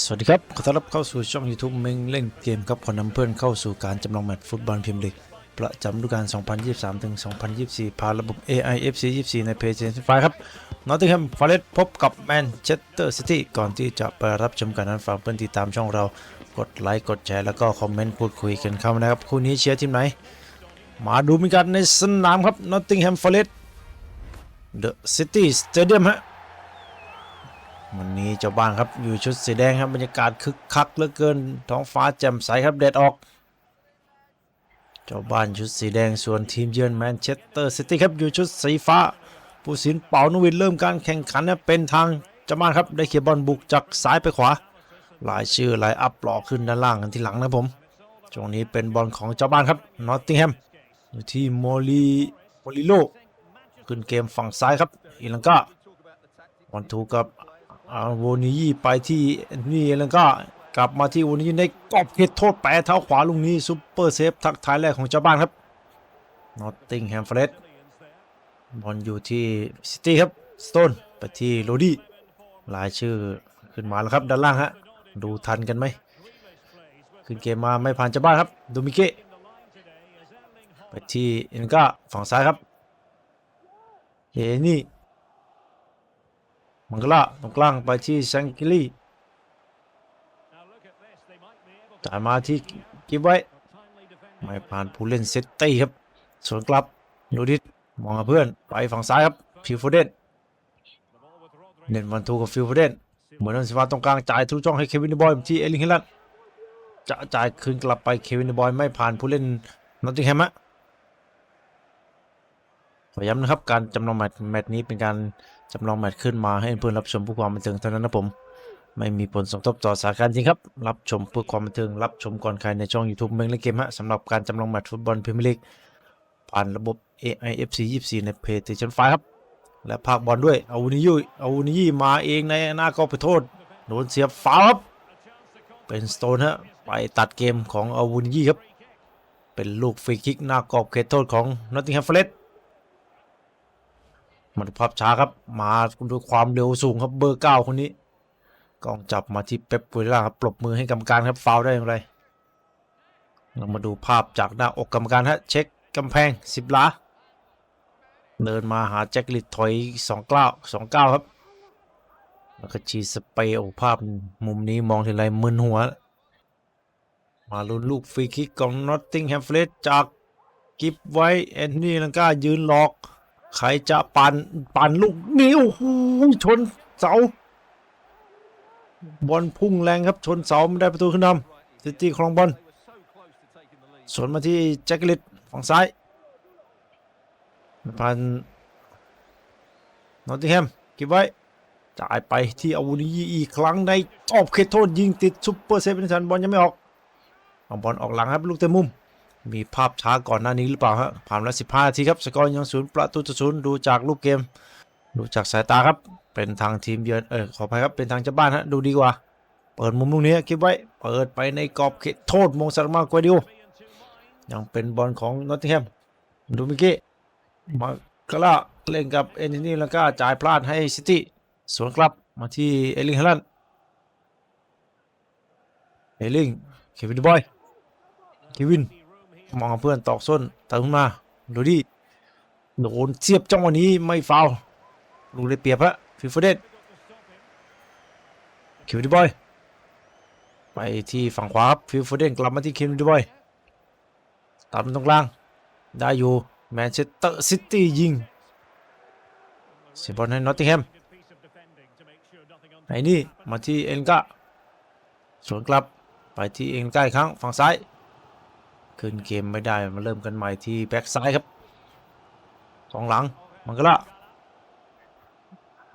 สวัสดีครับ ขอต้อนรับเข้าสู่ช่อง YouTube เมงเล่นเกมครับขอนำเพื่อนเข้าสู่การจำลองแมตช์ฟุตบอลพรีเมียร์ลีกประจำฤดูกาล 2023 ถึง 2024 ผ่านระบบ AIFC 24 ในเพจไฟครับนอตติงแฮมฟอเรสต์พบกับแมนเชสเตอร์ซิตี้ก่อนที่จะไปรับชมกันนั้นฝากเพื่อนติดตามช่องเรา กดไลค์กดแชร์แล้วก็คอมเมนต์พูดคุยกันเข้ามานะครับ คู่นี้เชียร์ทีมไหน มาดูมีกันในสนามครับนอตติงแฮมฟอเรสต์เดอะซิตี้สเตเดียมฮะ วันนี้เจ้าบ้านครับอยู่ชุดสีแดงครับบรรยากาศคึกคักเหลือเกิน ท้องฟ้าแจ่มใสครับแดดออก เจ้าบ้านชุดสีแดงส่วนทีมเยือนแมนเชสเตอร์ซิตี้ครับอยู่ชุดสีฟ้า ผู้สินเป่านวินเริ่มการแข่งขันนะเป็นทางเจ้าบ้านครับได้เขียบอลบุกจากซ้ายไปขวา หลายชื่อหลายอัพหล่อขึ้นด้านล่างกันที่หลังนะผมช่วงนี้เป็นบอลของเจ้าบ้านครับนอตติงแฮมอยู่ที่โมลีโมลิโลขึ้นเกมฝั่งซ้ายครับอีลังกาวันทูกับ อาโวนิยี่ไปที่นี่แล้วก็กลับมาที่โวนิยี่ในกรอบเขตโทษแปะเท้าขวาลุงนี้ซุปเปอร์เซฟทักท้ายแรกของเจ้าบ้านครับนอตติงแฮมเฟรดบอลอยู่ที่ซิตี้ครับสโตนไปที่โรดี้ลายชื่อขึ้นมาแล้วครับด้านล่างฮะดูทันกันไหมขึ้นเกมมาไม่ผ่านเจ้าบ้านครับดูมิเกะไปที่เอ็นก้าฝั่งซ้ายครับเฮนี่ มังกรตรงกลางไปที่แซงกิลี่จ่ายมาที่กิฟไว้ ไม่ผ่านผู้เล่นเซตตี้ครับสวนกลับดูดิมองหาเพื่อนไปฝั่งซ้ายครับฟิลโฟเดนเน้นวันทูกับฟิลโฟเดนเหมือนนันสิวาตรงกลางจ่ายทุกช่องให้เควินเดบอยที่เอลิงเฮลันจะจ่ายคืนกลับไปเควินเดบอยไม่ผ่านผู้เล่นนอตติงแฮมะ ขอย้ำนะครับ การจำลองแมตช์แมตช์นี้เป็นการจำลองแมตช์ขึ้นมาให้เพื่อนรับชมเพื่อความบันเทิงเท่านั้นนะผม ไม่มีผลสมทบต่อสาการจริงครับ รับชมเพื่อความบันเทิงรับชมก่อนใครในช่อง YouTube เมงเล่นเกมฮะสำหรับการจำลองแมตช์ฟุตบอลพรีเมียร์ลีกผ่านระบบ AIFC 24 ในเพจติชันไฟครับ และภาคบอลด้วยอาวุนิยุอาวุนิยมาเองในหน้ากรอบไปโทษโดนเสียบฟาวครับเป็นสโตนฮะไปตัดเกมของอาวุนิยครับ เป็นลูกฟรีคิกหน้ากรอบเขตโทษของนอตติงแฮมเฟรส มาดูภาพช้าครับ มาด้วยความเร็วสูงครับเบอร์เก้าคนนี้กองจับมาที่เป๊ปกุยล่าครับปรบมือให้กรรมการครับฟาวได้อย่างไร เรามาดูภาพจากหน้าอกกรรมการฮะเช็คกำแพงสิบล้าเดินมาหาแจ็คลิดถอยสองเก้าสองเก้าครับ แล้วก็ชีสเปรย์โอภาพมุมนี้มองทีไรมึนหัว มาลุ้นลูกฟรีคิกของนอตติงแฮมเฟลตจากกิฟไว้แอนนี่ลังกายืนหลอก ใครจะปันปันลูกนี้โอ้โหชนเสา บอลพุ่งแรงครับชนเสาไม่ได้ประตูขึ้นนำซิตี้ครองบอลสวนมาที่แจ็คลิตฝั่งซ้ายพันนอตติงแฮมเก็บไว้จ่ายไปที่อาวุธนีอีกครั้งในออบเขตโทษยิงติดซุปเปอร์เซฟเป็นทันบอลยังไม่ออกเอาบอลออกหลังครับลูกเตะมุม มีภาพช้าก่อนหน้านี้หรือเปล่าฮะผ่านมาแล้ว15นาทีครับสกอร์ยังศูนย์ประตูต่อศูนย์ดูจากรูปเกม ดูจากสายตาครับ เป็นทางทีมเยือนเออขออภัยครับเป็นทางเจ้าบ้านฮะดูดีกว่า เปิดมุมลูกนี้เก็บไว้ เปิดไปในกรอบเขตโทษมงซารมากวาดิโอยังเป็นบอลของนอตติงแฮมดูมิเก้มากล่าเล่นกับเอนนี่แล้วก็จ่ายพลาดให้ซิตี้สวนกลับมาที่เอลิงเฮลันเอลิงเควินบอยเควิน มองเพื่อนตอกส้นเติมมาดูดิโดนเสียบจังวะนี้ไม่ฟาวล์ลูกได้เปรียบฮะฟิฟเดนคิวดิบอยไปที่ฝั่งขวาครับฟิลโฟเดนกลับมาที่คิวดิบอยตัดมันตรงกลางได้อยู่แมนเชสเตอร์ซิตี้ยิงเสียบอลให้นอตติงแฮมไอ้นี่มาที่เอ็นกาสวนกลับไปที่เอ็นกาอีกครั้งฝั่งซ้าย ขึ้นเกมไม่ได้มาเริ่มกันใหม่ที่แบ็กซ้ายครับสองหลังมังกรละ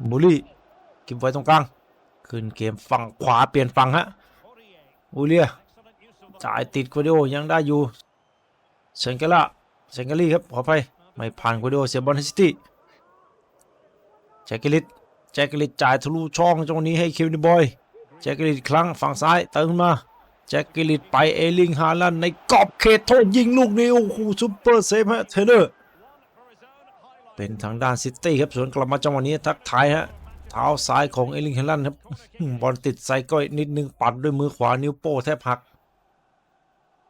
บุลี่ก็บไว้ตรงกลาง ขึ้นเกมฝั่งขวาเปลี่ยนฝั่งฮะอูเลียจ่ายติดกวาดิโอยังได้อยู่เซนกล่าเซนกลี่ครับขออภัยไม่ผ่านกวาดิโอเสียบอลให้ซิตี้แจ็คกิลิตแจ็คกิลิตจ่ายทะลุช่องจังหวะนี้ให้เควินบอยแจ็คกิลิตครั้งฝั่งซ้ายเติมมา แจ็คกิลิตไปเอลิงฮาลันในกรอบเขตโทษยิงลูกนี้โอ้โหซุปเปอร์เซฟฮะเทเลอร์เป็นทางด้านซิตี้ครับสวนกลับมาจังหวะนี้ทักทายฮะทท้าซ้ายของเอลิงเฮลันครับบอลติดไซก้อยนิดนึงปัดด้วยมือขวานิ้วโป้แทบหัก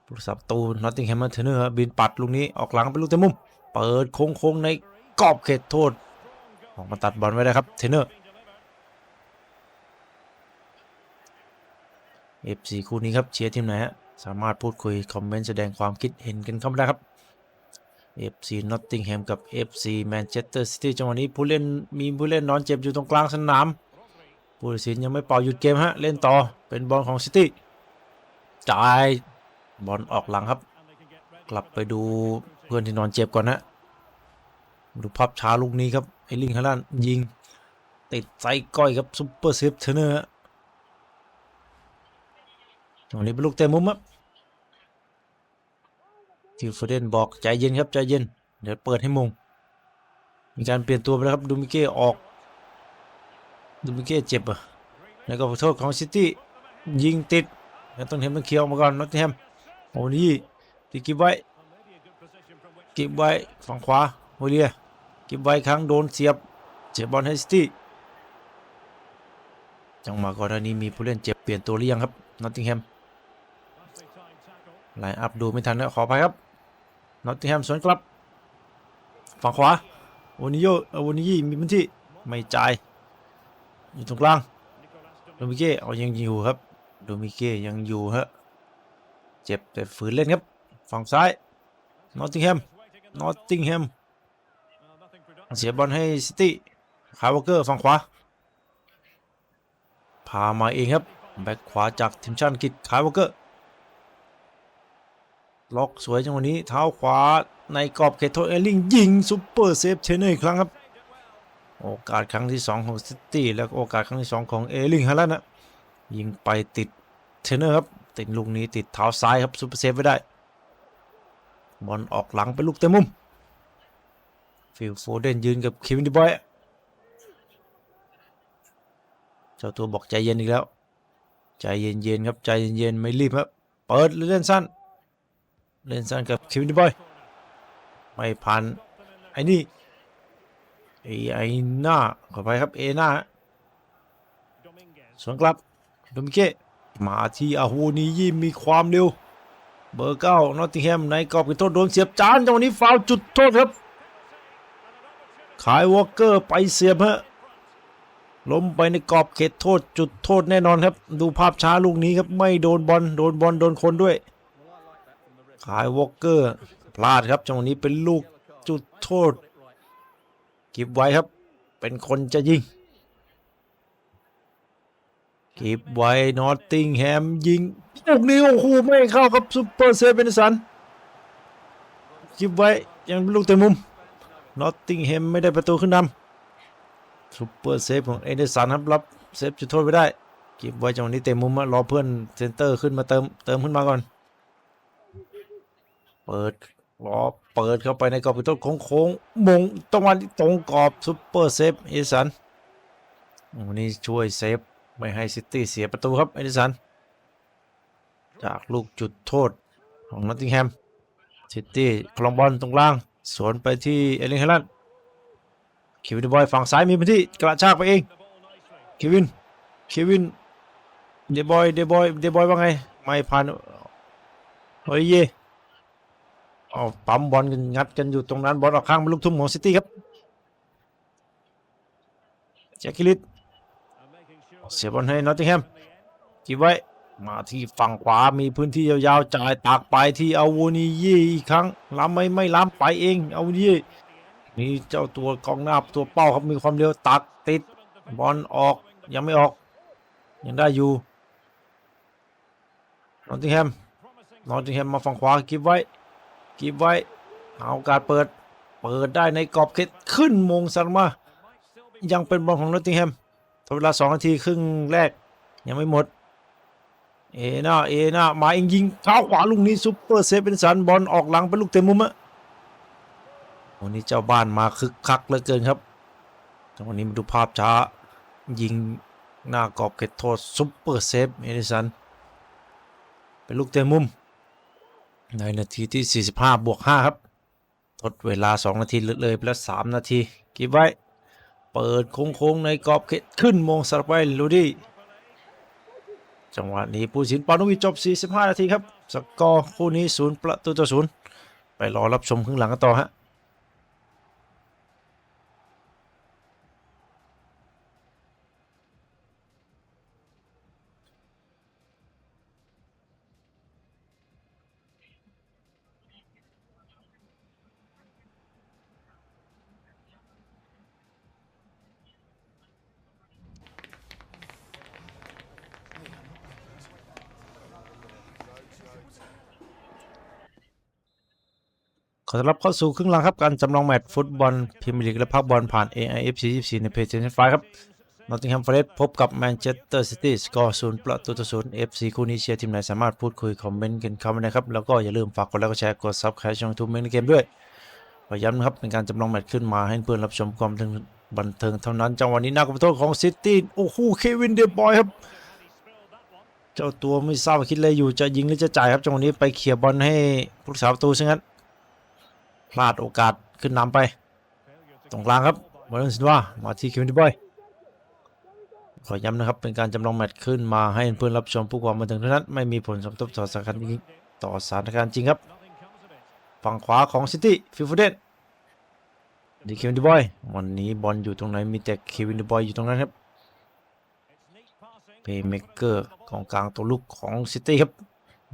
ผู้รักษาประตูนอตติงแฮมเทเนอร์บินปัดลูกนี้ออกหลังเป็นลูกเตะมุม เปิดโค้งๆในกรอบเขตโทษออกมาตัดบอลไว้ได้ครับเทเนอร์ FC คู่นี้ครับเชียร์ทีมไหนฮะสามารถพูดคุย คอมเมนต์แสดงความคิดเห็นกันเข้ามาได้ครับ FC Nottingham กับ FC Manchester City จังหวะนี้ผู้เล่นมีผู้เล่นนอนเจ็บอยู่ตรงกลางสนามผู้ตัดสินยังไม่เป่าหยุดเกมฮะ เล่นต่อเป็นบอลของซิตี้จ่ายบอลออกหลังครับ กลับไปดูเพื่อนที่นอนเจ็บก่อนนะดูภาพช้าลูกนี้ครับไอลิงฮาลันยิง ติดไซก้อยครับซุปเปอร์เซฟเทเนอร์ ตรงนี้เป็นลูกเตะมุมครับทิวฟเดนบอกใจเย็นครับใจเย็น เดี๋ยวเปิดให้มง มีการเปลี่ยนตัวไปแล้วครับดูมิเก้ออก ดูมิเก้เจ็บอะแล้วก็ขอโทษของซิตี้ยิงติดแล้วต้องเทมต้องเคลียร์ออกมาก่อนนอตแฮมโอ้นี่ที่กิบไว้ก็บไว้ฝั่งขวาโฮเลียก็บไว้ครั้งโดนเสียบเจ็บบอลให้ซิตี้จังหวะก่อนหน้านี้มีผู้เล่นเจ็บเปลี่ยนตัวหรือยังครับนอตติงแฮม ไลน์อัพดูไม่ทันนะขออภัยครับนอตติงแฮมสวนกลับ ฝั่งขวาโอนิโยโอนิยี่มีพื้นที่ไม่จ่ายอยู่ตรงกลางโดมิเก้เอายังอยู่ครับโดมิเก้ยังอยู่ฮะเจ็บแต่ฝืนเล่นครับฝั่งซ้ายนอตติงแฮมนอตติงแฮมเสียบอลให้ซิตี้คาร์วเกอร์ฝั่งขวาพามาเองครับแบ็คขวาจากทีมชาติอังกฤษคาร์วเกอร์ ล็อกสวยจังหวะนี้เท้าขวาในกรอบเขตโทษเอลลิงยิงซุปเปอร์เซฟเชนเนอร์อีกครั้งครับ โอกาสครั้งที่ 2 ของซิตี้แล้วโอกาสครั้งที่ 2 ของเอลลิงฮาลันนะยิงไปติดเทรนเนอร์ครับ ติดลูกนี้ติดเท้าซ้ายครับซุปเปอร์เซฟไว้ได้ บอลออกหลังเป็นลูกเต็มมุม ฟิลโฟเดนยืนกับเควินดิบอยเจ้าตัวบอกใจเย็นอีกแล้ว ใจเย็นๆครับใจเย็นๆไม่รีบครับ เปิดเล่นสั้น เล่นสั้นกับเควินดิบอย ไม่ผ่านไอ้นี่ไอ้ไอ้หน้าขอไปครับเอหน้าฮะสวนกลับดมเก้มาที่อาฮูนี้ยี่มีความเร็ว เบอร์เก้านอตติงแฮมในกรอบเขตโทษโดนเสียบจานจังหวะนี้ฟาวล์จุดโทษครับ ขายวอลเกอร์ไปเสียบฮะล้มไปในกรอบเขตโทษจุดโทษแน่นอนครับ ดูภาพช้าลูกนี้ครับ ไม่โดนบอลโดนบอลโดนคนด้วย ขายวอลเกอร์พลาดครับจังหวะนี้เป็นลูกจุดโทษก็บไว้ครับ เป็นคนจะยิงก็บไว้นอตติงแฮมยิงลูกนี้โอ้โหไม่เข้าครับซุปเปอร์เซฟเป็นสันก็บไว้ยังเป็นลูกเตะมุมนอตติงแฮมไม่ได้ประตูขึ้นนำซุปเปอร์เซฟของเอเดสันครับรับเซฟจุดโทษไว้ได้ก็บไว้จังหวะนี้เตะมุมอะรอเพื่อนเซนเตอร์ขึ้นมาเติมเติมขึ้นมาก่อน เปิดล้อเปิดเข้าไปในกรอบต้นโค้งๆมงตรงวันตรงกรอบซุปเปอร์เซฟเอดิสันวันนี้ช่วยเซฟไม่ให้ซิตี้เสียประตูครับเอดิสัน จากลูกจุดโทษของนอตติงแฮมซิตี้คลองบอลตรงล่าง สวนไปที่เอลิงเฮลันเควินเดบอยฝั่งซ้ายมีพื้นที่กระชากไปเองเควินเควินเดบอยเดบอยเดบอยว่าไง ไม่ผ่านโอ้ยเย เอาปั๊มบอลกันงัดกันอยู่ตรงนั้นบอลออกข้างเป็นลูกทุ่มของซิตี้ครับแจ็คกิลิตเสียบอลให้นอตติงแฮมจีไว้มาที่ฝั่งขวามีพื้นที่ยาวๆจ่ายตากไปที่อาวูนียี่อีกครั้งล้ำไม่ไม่ล้ำไปเองอาวูนียี่มีเจ้าตัวกองหน้าตัวเป้าครับมีความเร็วตักติดบอลออกยังไม่ออก ยังได้อยู่นอตติงแฮมนอตติงแฮมมาฝั่งขวาก็บไว้ กีบไว้ เอาโอกาสเปิด เปิดได้ในกรอบเขตขึ้นมงสันมา ยังเป็นบอลของนอตติงแฮมทดเวลา2นาทีครึ่งแรก ยังไม่หมด เอน่าเอน่ามาเองยิงเท้าขวาลูกนี้ซุปเปอร์เซฟเป็นสันบอลออกหลังเป็นลูกเต็มมุมอะวันนี้เจ้าบ้านมาคึกคักเหลือเกินครับจังหวะนี้มาดูภาพช้า ยิงหน้ากรอบเขตโทษซุปเปอร์เซฟเอดิสันเป็นลูกเต็มมุม ในนาทีที่ 45 บวก 5 ครับ ทดเวลา 2 นาทีเลยไปแล้ว 3 นาทีกีบไว้ เปิดโค้งๆในกรอบเขตขึ้นมงสลับไปลูดี้จังหวะนี้ผู้สินปานุวิจบ 45 นาทีครับ สกอร์คู่นี้ 0 ประตูต่อ0ไปรอรับชมครึ่งหลังกันต่อฮะ ขอต้อนรับเข้าสู่ครึ่งหลังครับ การจำลองแมตช์ฟุตบอลพรีเมียร์ลีกและพักบอลผ่าน AIFC 24 ในเพจเจนไฟครับนอตติงแฮมฟอเรสต์พบกับแมนเชสเตอร์ซิตี้สกอร์0ประตูต่อ0 FC คู่นี้เชียร์ทีมไหนสามารถพูดคุย คอมเมนต์กันเข้ามาได้ครับ แล้วก็อย่าลืมฝากกดไลค์กดแชร์กดซับสไครต์ช่องทูเมนในเกมด้วยขอย้ำนะครับเป็นการจำลองแมตช์ขึ้นมาให้เพื่อนรับชมความบันเทิงเท่านั้นจังหวะนี้น้ากรรมโทษของซิตี้โอ้โหเควินเดบอยครับเจ้าตัวไม่ทราบว่าคิดอะไรอยู่จะยิงหรือจะจ่ายครับจังหวะนี้ไปเคลียบอลให้ผู้รักษาประตูซะงั้น พลาดโอกาสขึ้นนำไป ตรงกลางครับมาเลนซินว่ามาที่คิวนิบอยขอย้ำนะครับเป็นการจำลองแมตช์ขึ้นมาให้เพื่อนรับชมผู้ความบันเทิงเท่านั้น ไม่มีผลสมทบต่อสถานการณ์จริงต่อสถานการณ์จริงครับ ฝั่งขวาของซิตี้ฟิลโฟเดนดีคิวนิบอยวันนี้บอลอยู่ตรงไหนมีแต่คิวนิบอยอยู่ตรงนั้นครับเพย์เมเกอร์ของกลางตัวลุกของซิตี้ครับ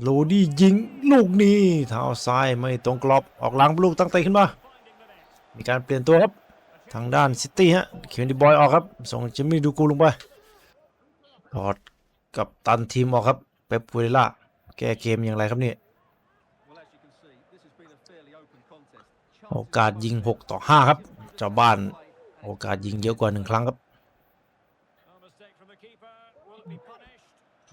โรดี้ยิงลูกนี้เท้าซ้ายไม่ตรงกรอบออกหลังลูกตั้งเตะขึ้นมามีการเปลี่ยนตัวครับทางด้านซิตี้ฮะเคนดิบอยออกครับส่งจิมมี่ดูกูลงไปถอดกับตันทีมออกครับเป๊ปปูเรล่าแก้เกมอย่างไรครับนี่โอกาสยิง 6 ต่อ 5 ครับเจ้าบ้านโอกาสยิงเยอะกว่า 1 ครั้งครับ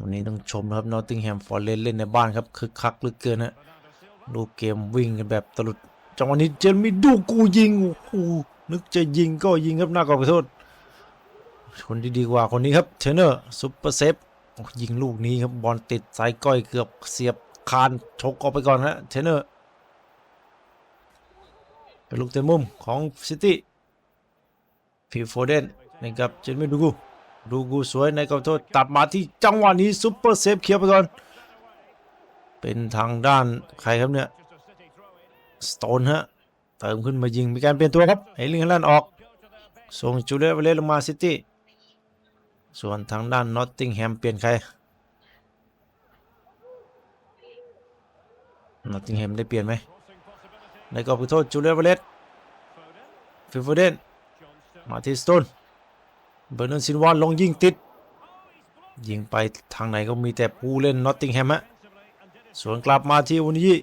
วันนี้ต้องชมนะครับนอตติงแฮมฟอร์เรนเล่นในบ้านครับคึกคักเหลือเกินฮะดูเกมวิ่งกันแบบตลุดจังหวะนี้เจนมีดูกูยิงโอ้โหนึกจะยิงก็ยิงครับหน้ากรอบขอโทษคนที่ดีกว่าคนนี้ครับเทนเนอร์ซุปเปอร์เซฟยิงลูกนี้ครับบอลติดสายก้อยเกือบเสียบคานชกออกไปก่อนฮะเทนเนอร์เป็นลูกเตะมุมของซิตี้ฟิโฟเดนนะครับเจนไม่ดูกู ดูกูสวยในกรอโทษตัดมาที่จังหวะนี้ซุปเปอร์เซฟเคลียร์ไปก่อนเป็นทางด้านใครครับเนี่ยสโตนฮะเติมขึ้นมายิงมีการเปลี่ยนตัวครับเฮลิงแลนด์ออก ส่งจูเลียเวเลลงมาซิตี้ส่วนทางด้านนอตติงแฮมเปลี่ยนใครนอตติงแฮมได้เปลี่ยนไหมในกรอบโทษจูเลียเวเลสฟิลโฟเดนมาที่สโตน เบอร์นันซินวานลงยิงติด ยิงไปทางไหนก็มีแต่ผู้เล่นนอตติงแฮมฮะสวนกลับมาที่วันนี้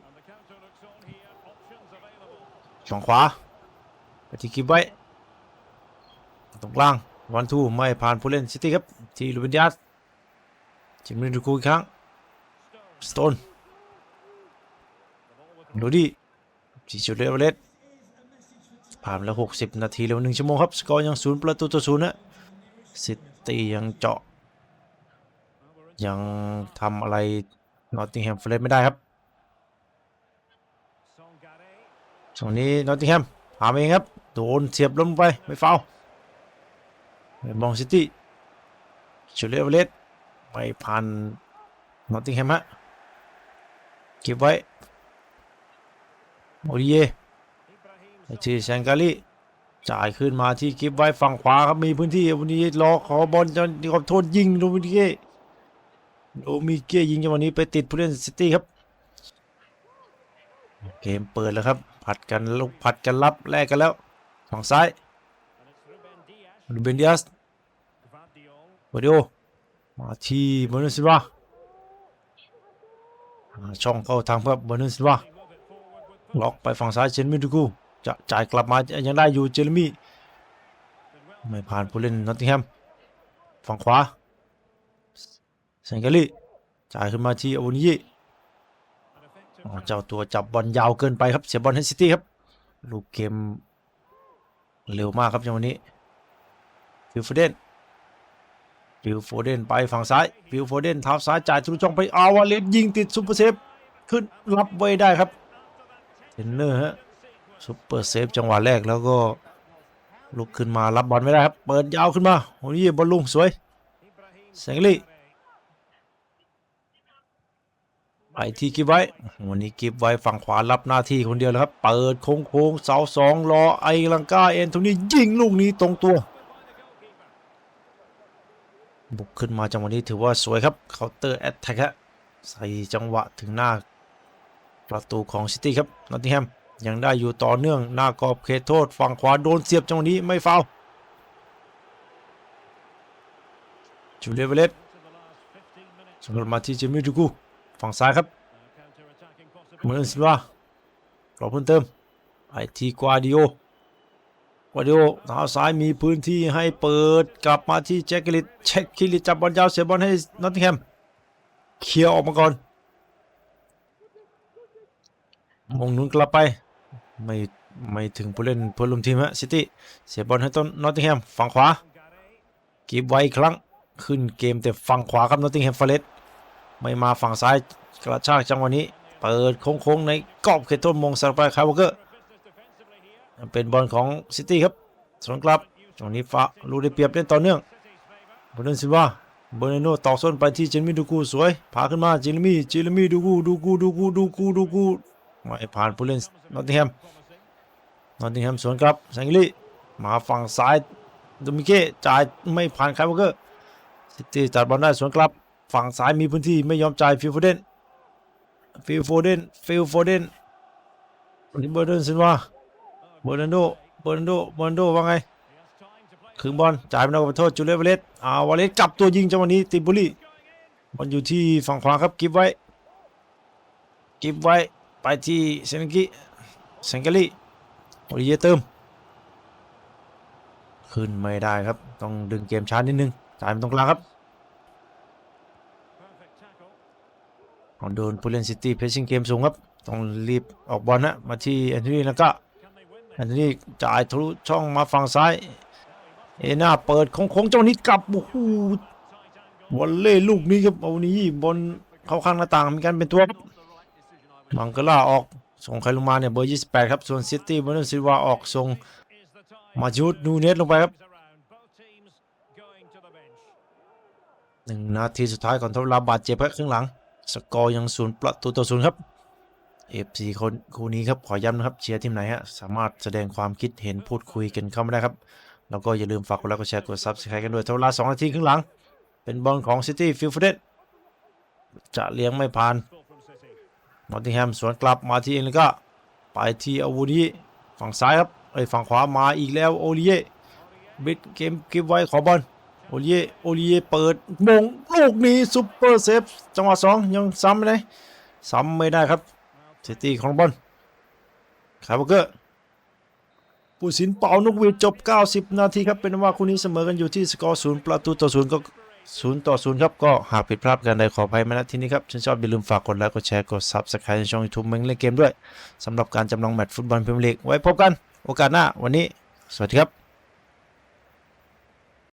ฝั่งขวาไปที่กิบไว้ตรงกลางวันทูไม่ผ่านผู้เล่นซิตี้ครับ ที่ลูเบนดิอาสจิมมินดูคูอีกครั้งสโตนดูดิจิจูเดเวเลสผ่านแล้ว 60 นาทีแล้วหนึ่งชั่วโมงครับ สกอร์ยังศูนย์ประตูต่อศูนย์นะ ซิตี้ยังเจาะ ยังทำอะไรนอตติงแฮมเฟรนไม่ได้ครับส่วนนี้นอตติงแฮมหามเองครับ โดนเสียบลงไป ไม่ฟาวไปมองซิตี้ชูเลเวเลสไม่ผ่านนอตติงแฮมฮะเก็บไว้โอดีเยไปที่แซงกาลี จ่ายขึ้นมาที่กิฟไว้ฝั่งขวาครับมีพื้นที่วันนี้รอขอบอลจนขอโทษยิงโดมิเก้โดมิเก้ยิงจังหวะนี้ไปติดผู้เล่นซิตี้ครับ เกมเปิดแล้วครับ ผัดกันลุกผัดกันรับแลกกันแล้วฝั่งซ้ายลูเบนดิอัสวาดิโอมาที่เบอนันซิลวาช่องเข้าทางเพื่อบอนันซิลวาล็อกไปฝั่งซ้ายเชนมิดูกู จะจ่ายกลับมายังได้อยู่เจเรมี่ไม่ผ่านผู้เล่นนอตติงแฮมฝั่งขวาเซงเกลี่จ่ายขึ้นมาที่อวุนิยิอ๋อเจ้าตัวจับบอลยาวเกินไปครับเสียบอลให้ซิตี้ครับลูกเกมเร็วมากครับจังหวะนี้ฟิลโฟเดนฟิลโฟเดนไปฝั่งซ้ายฟิลโฟเดนเท้าซ้ายจ่ายทะลุช่องไปอาวาเลสยิงติดซุปเปอร์เซฟขึ้นรับไว้ได้ครับเทนเนอร์ฮะ ซุปเปอร์เซฟจังหวะแรกแล้วก็ลุกขึ้นมารับบอลไม่ได้ครับ เปิดยาวขึ้นมาโอ้ยบอลลุงสวยแสงลี่ไปที่กิฟไว้วันนี้กิฟไว้ฝั่งขวารับหน้าที่คนเดียวเลยครับ เปิดโค้งโค้งเสาสองรอไอลังกาเอ็นตรงนี้ยิงลูกนี้ตรงตัว บุกขึ้นมาจังหวะนี้ถือว่าสวยครับเคาน์เตอร์แอตแทกฮะใส่จังหวะถึงหน้า ประตูของซิตี้ครับนอตติงแฮม ยังได้อยู่ต่อเนื่องหน้ากรอบเขตโทษฝั่งขวาโดนเสียบจังหวะนี้ไม่ฟาวจูเลียเวเลสส่งบอลมาที่เจมี่ดูกูฝั่งซ้ายครับเหมือนสิว่ารอเพิ่มเติมไปที่กวาดิโอกวาดิโอเท้าซ้ายมีพื้นที่ให้เปิดกลับมาที่แจ็คกิลิตแจ็คกิลิตจับบอลยาวเสียบอลให้นอตติงแฮมเคลียร์ออกมาก่อนมงนุนกลับไป ไม่ไม่ถึงผู้เล่นเพื่อนร่วมทีมฮะซิตี้เสียบอลให้ต้นนอตติงแฮมฝั่งขวากีบไว้อีกครั้งขึ้นเกมแต่ฝั่งขวาครับนอตติงแฮมฟาเลสไม่มาฝั่งซ้ายกระชากจังหวะนี้ เปิดโค้งๆในกรอบเขตโทษมงสารไปคาร์วเกอร์เป็นบอลของซิตี้ครับสวนกลับจังหวะนี้ฟ้าลูได้เปรียบเล่นต่อเนื่องบอลเดนซิลวาเบอร์นโนต่อส้นไปที่เจมี่ดูกูสวยพาขึ้นมาเจมี่เจมี่ดูกูดูกูดูกูดูกูดูกู ไม่ผ่านผู้เล่นนอตติงแฮมนอตติงแฮมสวนกลับแซงลี่มาฝั่งซ้ายดูมิเก้จ่ายไม่ผ่านไคเวอเกอร์ซิตี้จัดบอลได้สวนกลับ ฝั่งซ้ายมีพื้นที่ไม่ยอมจ่ายฟิลโฟเดนฟิลโฟเดนฟิลโฟเดนนี่เบอร์เดนซินวาเบอร์นันโดเบอร์นันโดเบอร์นันโดว่าไงคืนบอลจ่ายไปนอกกโทษจูเลียเวเลสอ่าวาเลสกลับตัวยิงจังหวะนี้ติบุรีบอลอยู่ที่ฝั่งขวาครับกิฟไว้กิฟไว้ ไปที่เซนกิเซนกลี่โอริเยเติม ขึ้นไม่ได้ครับ ต้องดึงเกมช้านิดนึงจ่ายมันตรงกลางครับเอาโดนผู้เล่นซิตี้เพชชิ่งเกมสูงครับ ต้องรีบออกบอลนะ มาที่แอนโทนีแล้วก็แอนโทนีจ่ายทะลุช่องมาฝั่งซ้าย เอน่าเปิดโค้งเจ้านี้กลับโอ้โหบอลเล่ลูกนี้ครับเอานี้บอลเข้าข้างหน้าต่างมีการเป็นตัวครับ มังกล่าออกส่งใครลงมาเนี่ยเบอร์ 28 ครับ ส่วนซิตี้เบอร์นซิลวาออกส่งมาจูดนูเนสลงไปครับหนึ่งนาทีสุดท้ายก่อนทดเวลาบาดเจ็บครับครึ่งหลัง สกอร์ยังศูนย์ประตูต่อศูนย์ครับเอฟซีคนคู่นี้ครับขอย้ำนะครับเชียร์ทีมไหนฮะสามารถแสดงความคิดเห็นพูดคุยกันเข้ามาได้ครับ แล้วก็อย่าลืมฝากกดไลค์กดแชร์กดซับสไครต์กันด้วยทดเวลา2นาทีครึ่งหลัง เป็นบอลของซิตี้ฟิลฟเดนจะเลี้ยงไม่ผ่าน นอตติงแฮมสวนกลับมาที่เองแล้วก็ไปที่อาวูนี้ฝั่งซ้ายครับไอ้ฝั่งขวามาอีกแล้วโอลิเย่บิดเกมเก็บไว้ขอบอลโอลิเย่โอลิเย่เปิดมงลูกนี้ซุปเปอร์เซฟจังหวะสองยังซ้ำไม่ได้ซ้ำไม่ได้ครับซิตี้ของบอลคาร์บเกอร์ผู้สินเป่านกหวีดจบ 90 นาทีครับ เป็นว่าคู่นี้เสมอกันอยู่ที่สกอร์ศูนย์ประตูต่อศูนย์ก็ ศูนย์ต่อศูนย์ครับ ก็หากผิดพลาดกันใดขออภัยมาณที่นี้ครับฉันชอบอย่าลืมฝากกดไลค์กดแชร์กด Subscribe ในช่อง YouTube เมงเล่นเกมด้วยสำหรับการจำลองแมตช์ฟุตบอลพรีเมียร์ลีกไว้พบกันโอกาสหน้าวันนี้ สวัสดีครับ